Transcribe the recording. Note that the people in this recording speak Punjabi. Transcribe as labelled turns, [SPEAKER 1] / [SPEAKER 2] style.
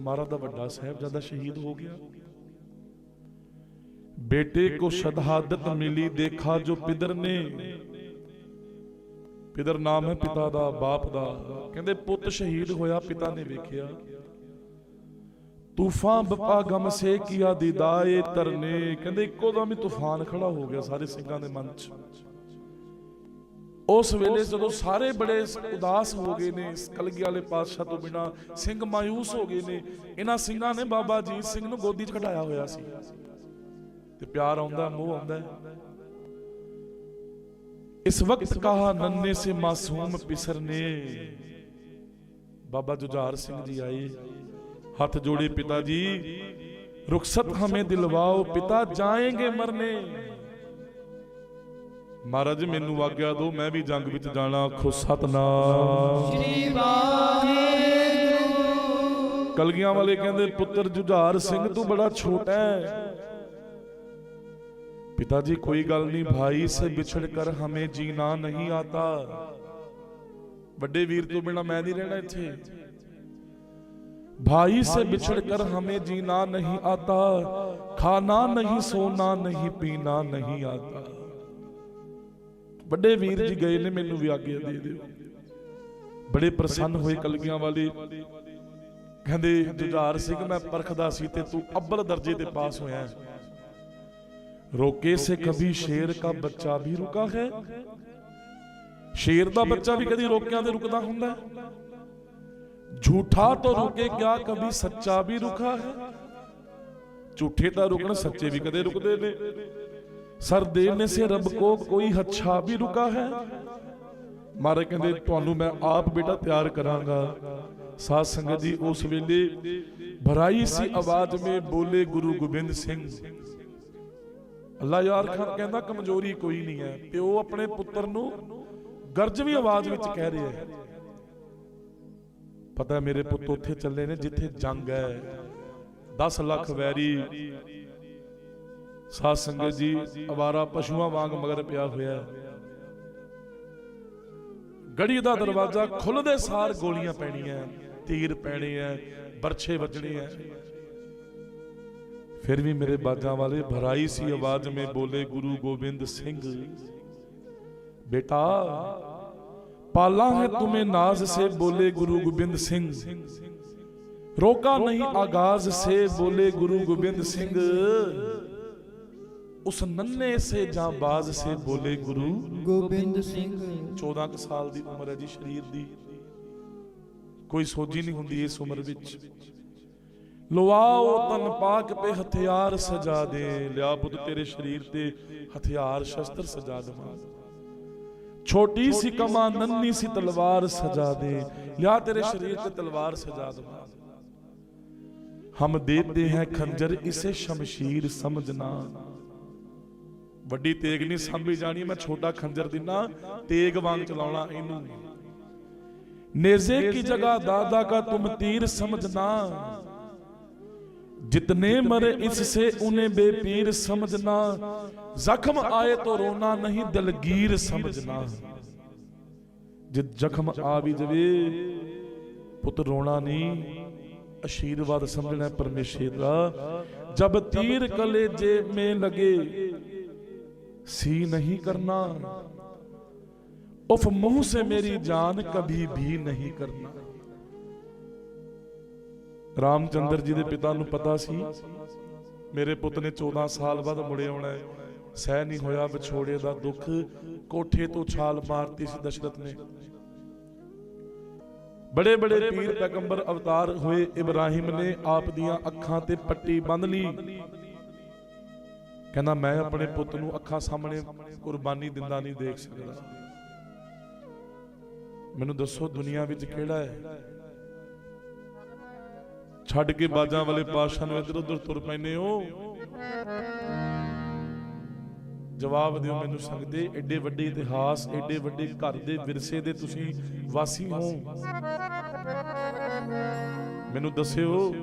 [SPEAKER 1] ਮਹਾਰਾਜ ਦਾ ਵੱਡਾ ਸਾਹਿਬਜ਼ਾਦਾ ਸ਼ਹੀਦ ਹੋ ਗਿਆ बेटे को शहादत मिली देखा जो पितर ने ਪਿਦਰ ਨਾਮ ਹੈ ਪਿਤਾ ਦਾ ਬਾਪ ਦਾ ਕਹਿੰਦੇ ਪੁੱਤ ਸ਼ਹੀਦ ਹੋਇਆ ਪਿਤਾ ਨੇ ਵੇਖਿਆ ਤੂਫਾਨ ਬਪਾ ਗਮ ਸੇ ਕੀਆ ਦਿਦਾਏ ਤਰਨੇ ਕਹਿੰਦੇ ਇੱਕੋ ਦਮ ਹੀ ਤੂਫਾਨ ਖੜਾ ਹੋ ਗਿਆ ਸਾਰੇ ਸਿੰਘਾਂ ਦੇ ਮਨ 'ਚ ਉਸ ਵੇਲੇ ਜਦੋਂ ਸਾਰੇ ਬੜੇ ਉਦਾਸ ਹੋ ਗਏ ਨੇ ਕਲਗੀ ਵਾਲੇ ਪਾਤਸ਼ਾਹ ਤੋਂ ਬਿਨਾ ਸਿੰਘ ਮਾਇੂਸ ਹੋ ਗਏ ਨੇ, ਇਹਨਾਂ ਸਿੰਘਾਂ ਨੇ ਬਾਬਾ ਅਜੀਤ ਸਿੰਘ ਨੂੰ ਗੋਦੀ 'ਚ ਖੜਾਇਆ ਹੋਇਆ ਸੀ। ਤੇ ਪਿਆਰ ਆਉਂਦਾ, ਮੋਹ ਆਉਂਦਾ ਇਸ ਵਕਤ ਕਹਾ ਨੰਨੇ ਸੇ ਮਾਸੂਮ ਪਿਸਰਨੇ। ਬਾਬਾ ਜੁਝਾਰ ਸਿੰਘ ਜੀ ਆਏ। ਹੱਥ ਜੋੜੇ, ਪਿਤਾ ਜੀ, ਰੁਖਸਤ ਹਮੇ ਦਿਲਵਾਓ, ਪਿਤਾ ਜਾਏਂਗੇ ਮਰਨੇ। ਮਹਾਰਾਜ ਮੈਨੂੰ ਆਗਿਆ ਦਿਓ ਮੈਂ ਵੀ ਜੰਗ ਵਿੱਚ ਜਾਣਾ ਆਖੋ ਸਤਨਾਮ
[SPEAKER 2] ਸ੍ਰੀ ਵਾਹਿਗੁਰੂ
[SPEAKER 1] ਕਲਗੀਆਂ ਵਾਲੇ ਕਹਿੰਦੇ ਪੁੱਤਰ ਜੁਝਾਰ ਸਿੰਘ ਤੂੰ ਬੜਾ ਛੋਟਾ ਹੈ पिताजी कोई गल नहीं भाई से बिछड़ कर हमें जीना नहीं आता ਵੱਡੇ ਵੀਰ ਤੋਂ ਬਿਨਾ ਮੈਂ ਨਹੀਂ ਰਹਿਣਾ ਇੱਥੇ ਭਾਈ से बिछड़ कर हमें जीना नहीं आता खाना नहीं सोना नहीं पीना नहीं आता ਵੱਡੇ ਵੀਰ ਜੀ ਗਏ ਨੇ ਮੈਨੂੰ ਵੀ ਆਗਿਆ ਦੇ ਦਿਓ। ਬੜੇ ਪ੍ਰਸੰਨ ਹੋਏ ਕਲਗੀਆਂ ਵਾਲੇ। ਕਹਿੰਦੇ, ਜੁਝਾਰ ਸਿੰਘ, ਮੈਂ ਪਰਖਦਾ ਸੀ ਤੇ ਤੂੰ ਅੱਬਲ ਦਰਜੇ ਤੇ ਪਾਸ ਹੋਇਆ ਰੋਕੇ ਸੇ ਕਭੀ ਸ਼ੇਰ ਕਾ ਬੱਚਾ ਵੀ ਰੁਕਾ ਹੈ? ਸ਼ੇਰ ਦਾ ਬੱਚਾ ਵੀ ਕਦੀ ਰੋਕਿਆਂ ਤੇ ਰੁਕਦਾ ਹੁੰਦਾ ਝੂਠਾ ਤੋਂ ਰੁਕੇ ਕਿਆ ਕਦੀ ਸੱਚਾ ਵੀ ਰੁਕਾ ਹੈ? ਝੂਠੇ ਤਾਂ ਰੁਕਣ, ਸੱਚੇ ਵੀ ਕਦੇ ਰੁਕਦੇ ਨੇ। ਸਰ ਦੇਨੇ ਸੇ ਰੱਬ ਕੋ ਕੋਈ ਹੱਛਾ ਵੀ ਰੁਕਾ ਹੈ? ਮਾਰੇ ਕਹਿੰਦੇ, ਤੁਹਾਨੂੰ ਮੈਂ ਆਪ ਬੇਟਾ ਤਿਆਰ ਕਰਾਂਗਾ। ਸਾਧ ਸੰਗਤ ਜੀ, ਉਸ ਵੇਲੇ ਭਰਾਈ ਸੀ ਆਵਾਜ਼ ਮੇ ਬੋਲੇ ਗੁਰੂ ਗੋਬਿੰਦ ਸਿੰਘ। ਅੱਲਾ ਯਾਰ ਖਾਨ ਕਹਿੰਦਾ, ਕਮਜ਼ੋਰੀ ਕੋਈ ਨਹੀਂ ਹੈ। ਪਿਓ ਆਪਣੇ ਪੁੱਤਰ ਨੂੰ ਗਰਜਵੀਂ ਆਵਾਜ਼ ਵਿੱਚ ਕਹਿ ਰਿਹਾ ਹੈ, ਪਤਾ ਮੇਰੇ ਪੁੱਤ ਉੱਥੇ ਚੱਲੇ ਨੇ ਜਿੱਥੇ ਜੰਗ ਹੈ। 10 ਲੱਖ ਵੈਰੀ ਸਾਧ ਸੰਗਤ ਜੀ ਅਵਾਰਾ ਪਸ਼ੂਆਂ ਵਾਂਗ ਮਗਰ ਪਿਆ ਹੋਇਆ ਹੈ ਗੜੀ ਦਾ ਦਰਵਾਜ਼ਾ ਖੁੱਲਦੇ ਸਾਰ ਗੋਲੀਆਂ ਪੈਣੀਆਂ ਤੀਰ ਪੈਣੇ ਐ ਬਰਛੇ ਵੱਜਣੇ ਐ ਫਿਰ ਵੀ ਮੇਰੇ ਬਾਜਾਂ ਵਾਲੇ ਭਰਾਈ ਸੀ ਆਵਾਜ਼ ਮੇ ਬੋਲੇ ਗੁਰੂ ਗੋਬਿੰਦ ਸਿੰਘ बेटा पाला है तुम्हें नाज से बोले गुरु गोबिंद सिंह रोका नहीं आगाज से बोले गुरु गोबिंद सिंह ਉਸ ਨੰਨੇ ਸੇ ਜਾਂ ਬਾਜ਼ ਸੇ ਬੋਲੇ ਗੁਰੂ?
[SPEAKER 2] ਗੋਬਿੰਦ ਸਿੰਘ।
[SPEAKER 1] 14 ਕ ਸਾਲ ਦੀ ਉਮਰ ਹੈ ਜੀ ਸ਼ਰੀਰ ਦੀ। ਕੋਈ ਸੋਝੀ ਨਹੀਂ ਹੁੰਦੀ ਇਸ ਉਮਰ ਵਿੱਚ। ਲਵਾਓ ਤਨ ਪਾਕ ਤੇ ਹਥਿਆਰ ਸਜਾ ਦੇ। ਲਿਆ ਬੁੱਧ ਤੇਰੇ ਸ਼ਰੀਰ ਤੇ ਹਥਿਆਰ ਸ਼ਸਤਰ ਸਜਾ ਦਵਾ। ਛੋਟੀ ਸੀ ਕਮਾ ਨੰਨੀ ਸੀ ਤਲਵਾਰ ਸਜਾ ਦੇ। ਲਿਆ ਤੇਰੇ ਸ਼ਰੀਰ ਤੇ ਤਲਵਾਰ ਸਜਾ ਦਵਾ। ਹਮ ਦੇਤੇ ਹੈ ਖੰਜਰ ਇਸੇ ਸ਼ਮਸ਼ੀਰ ਸਮਝਣਾ ਵੱਡੀ ਤੇਗ ਨਹੀਂ ਸਾਂਭੀ ਜਾਣੀ ਮੈਂ ਛੋਟਾ ਖੰਜਰ ਦਿਨਾ ਤੇਗ ਵਾਂਗ ਚਲਾਉਣਾ ਇਹਨੂੰ ਨੇਜ਼ੇ ਕੀ ਜਗ੍ਹਾ ਦਾਦਾ का तुम तीर समझना जितने मरे इससे उन्हें बेपीर समझना जख्म आए तो रोना नहीं दलगीर समझना ਜੇ ਜ਼ਖਮ ਆ ਵੀ ਜਵੇ ਪੁੱਤ ਰੋਣਾ ਨਹੀਂ ਆਸ਼ੀਰਵਾਦ ਸਮਝਣਾ ਹੈ ਪਰਮੇਸ਼ਰ ਦਾ ਜਬ ਤੀਰ ਕਲੇਜੇ ਮੇ ਲਗੇ सी नहीं करना उफ मुंह से मेरी जान कभी भी नहीं करना ਰਾਮਚੰਦਰ ਜੀ ਦੇ ਪਿਤਾ ਨੂੰ ਪਤਾ ਸੀ ਮੇਰੇ ਪੁੱਤ ਨੇ 14 ਸਾਲ ਬਾਅਦ ਮੁੜੇ ਆਉਣਾ ਹੈ ਸਹਿ ਨਹੀਂ ਹੋਇਆ ਵਿਛੋੜੇ ਦਾ ਦੁੱਖ ਕੋਠੇ ਤੋਂ ਛਾਲ ਮਾਰਤੀ ਸੀ ਦਸ਼ਰਤ ਨੇ ਬੜੇ ਬੜੇ ਪੀਰ ਪੈਗੰਬਰ ਅਵਤਾਰ ਹੋਏ ਇਬਰਾਹਿਮ ਨੇ ਆਪ ਦੀਆਂ ਅੱਖਾਂ ਤੇ ਪੱਟੀ ਬੰਨ ਲਈ ਕਹਿੰਦਾ, ਮੈਂ ਆਪਣੇ ਪੁੱਤ ਨੂੰ ਅੱਖਾਂ ਸਾਹਮਣੇ ਕੁਰਬਾਨੀ ਦਿੰਦਾ ਨਹੀਂ ਦੇਖ ਸਕਦਾ। ਮੈਨੂੰ ਦੱਸੋ ਦੁਨੀਆ ਵਿੱਚ ਕਿਹੜਾ ਹੈ? ਛੱਡ ਕੇ ਬਾਜਾਂ ਵਾਲੇ ਪਾਸ਼ਾ ਨੂੰ ਇੱਧਰ ਉੱਧਰ ਤੁਰ ਪੈਨੇ ਹੋ। ਜਵਾਬ ਦਿਓ ਮੈਨੂੰ ਸੰਗਦੇ ਐਡੇ ਵੱਡੇ ਇਤਿਹਾਸ ਐਡੇ ਵੱਡੇ ਘਰ ਦੇ ਵਿਰਸੇ ਦੇ ਤੁਸੀਂ ਵਾਸੀ ਹੋ। ਮੈਨੂੰ ਦੱਸਿਓ।